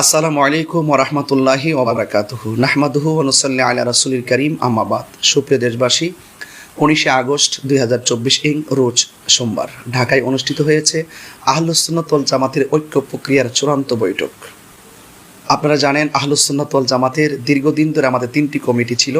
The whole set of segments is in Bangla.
আসসালামু আলাইকুম রহমতুল্লাহি ওবরাকাতুহু নাহমাদুহু অনুসাল্লি আলা রাসুলিল করিম আমাবাদ সুপ্রিয় দেশবাসী, উনিশে আগস্ট দুই হাজার চব্বিশ ইং রোজ সোমবার ঢাকায় অনুষ্ঠিত হয়েছে আহলুসুন্নতল জামাতের ঐক্য প্রক্রিয়ার চূড়ান্ত বৈঠক। আপনারা জানেন আহলুসন্নতল জামাতের দীর্ঘদিন ধরে আমাদের তিনটি কমিটি ছিল।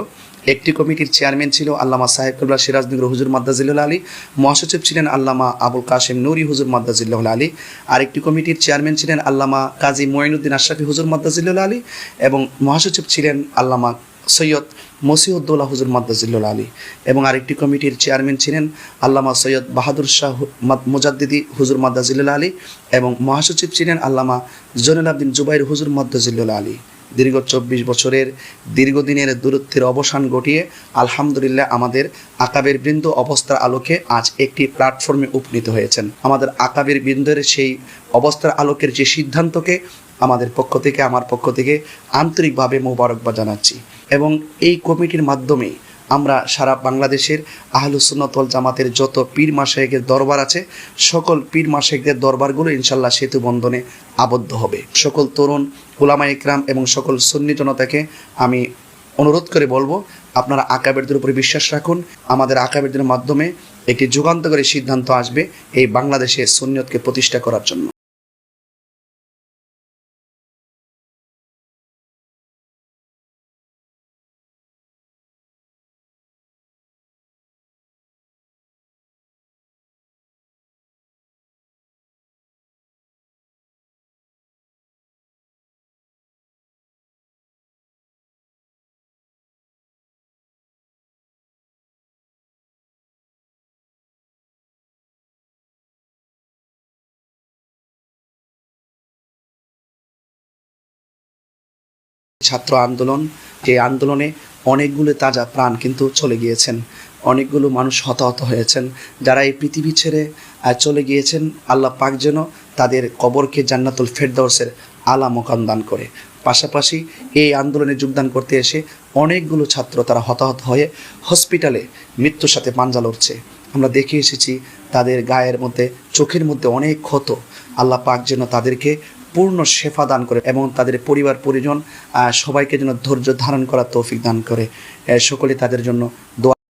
একটি কমিটির চেয়ারম্যান ছিল আল্লামা সাহেব কবলা সিরাজনগর হুজুর মাদ্দাজিল্লাহ আলী, মহাসচিব ছিলেন আল্লামা আবুল কাশেম নুরি হুজুর মাদ্দাজিল্লাহ আলী, আরেকটি কমিটির চেয়ারম্যান ছিলেন আল্লামা কাজী মঈনুদ্দিন আশরাফি হুজুর মাদ্দাজিল্লাহ আলী এবং মহাসচিব ছিলেন আল্লামা সৈয়দ মসিউদ্দৌলা হুজুর মাদ্দাজিল্লুল আলী এবং আরেকটি কমিটির চেয়ারম্যান ছিলেন আল্লামা সৈয়দ বাহাদুর শাহ মুজাদ্দিদি হুজুর মাদ্দাজিল্লুল আলী এবং মহাসচিব ছিলেন আল্লামা জৈনুল আবদিন জুবাইর হুজুর মাদ্দাজিল্লুল আলী। দীর্ঘ চব্বিশ বছরের দীর্ঘদিনের দূরত্বের অবসান ঘটিয়ে আলহামদুলিল্লাহ আমাদের আকাবের বৃন্দ অবস্থার আলোকে আজ একটি প্ল্যাটফর্মে উপনীত হয়েছেন। আমাদের আকাবের বৃন্দের সেই অবস্থার আলোকের যে সিদ্ধান্তকে আমাদের পক্ষ থেকে, আমার পক্ষ থেকে আন্তরিকভাবে মোবারকবাদ জানাচ্ছি। এবং এই কমিটির মাধ্যমে আমরা সারা বাংলাদেশের আহলুসুন্নতল জামাতের যত পীর মাসায়েকের দরবার আছে, সকল পীর মাসায়েকদের দরবারগুলো ইনশাল্লাহ সেতু বন্ধনে আবদ্ধ হবে। সকল তরুণ ওলামা ইকরাম এবং সকল সুন্নি জনতাকে আমি অনুরোধ করে বলব, আপনারা আকাবেরদের উপরে বিশ্বাস রাখুন। আমাদের আকাবেরদের মাধ্যমে একটি যুগান্তকারী সিদ্ধান্ত আসবে এই বাংলাদেশে সুন্নিয়তকে প্রতিষ্ঠা করার জন্য। ছাত্র আন্দোলন, যে আন্দোলনে অনেকগুলো তাজা প্রাণ কিন্তু চলে গিয়েছেন। অনেকগুলো মানুষ হতাহত হয়েছেন। যারা এই পৃথিবী ছেড়ে চলে গিয়েছেন, আল্লাহ পাক যেন তাদের কবরকে জান্নাতুল ফেরদাউসের আলা মোকাম দান করে। পাশাপাশি এই আন্দোলনে যোগদান করতে এসে অনেকগুলো ছাত্র তারা হতাহত হয়ে হসপিটালে মৃত্যুর সাথে পাঞ্জা লড়ছে। আমরা দেখে এসেছি তাদের গায়ের মধ্যে, চোখের মধ্যে অনেক ক্ষত। আল্লাহ পাক যেন তাদেরকে পূর্ণ শেফা দান করে এবং তাদের পরিবার, পরিজন সবাইকে যেন ধৈর্য ধারণ করা তৌফিক দান করে। সকলে তাদের জন্য দোয়া